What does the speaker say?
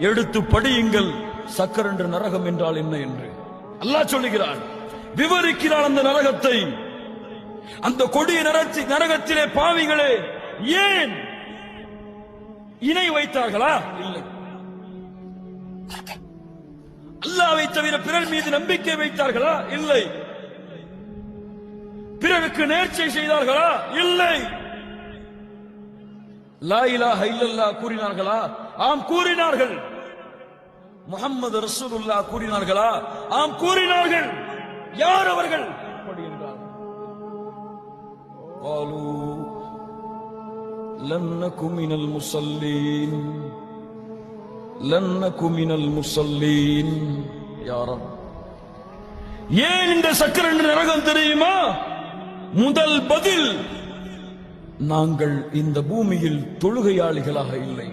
எடுத்து படியுங்கள். சக்கர் என்ற நரகம் என்றால் என்ன என்று. அல்லாஹ் சொல்லுகிறான் விவரிக்கிறான் அந்த நரகத்தை. அந்த கொடிய நரத்தி நரகத்திலே பாவிகளே ஏன் இணை வைத்தார்களா? இல்லை. அல்லாவை தவிர பிறர் மீது நம்பிக்கை வைத்தார்களா? இல்லை. பிறருக்கு நேர்ச்சை செய்தார்களா? இல்லை. லா இலாஹ இல்லல்லா கூறினார்களா ஆம் கூறினார்கள் முகம்மது ரசூலுல்லா கூறினார்களா ஆம் கூறினார்கள் யார் அவர்கள் அப்படி என்றார் قالوا لم نك من المصلين لن نك من المصلين يا رب ஏன் இந்த சக்கரன் நரகம் தெரியுமா முதல் பதில் நாங்கள் இந்த பூமியில் தொழுகையாளிகளாக இல்லை.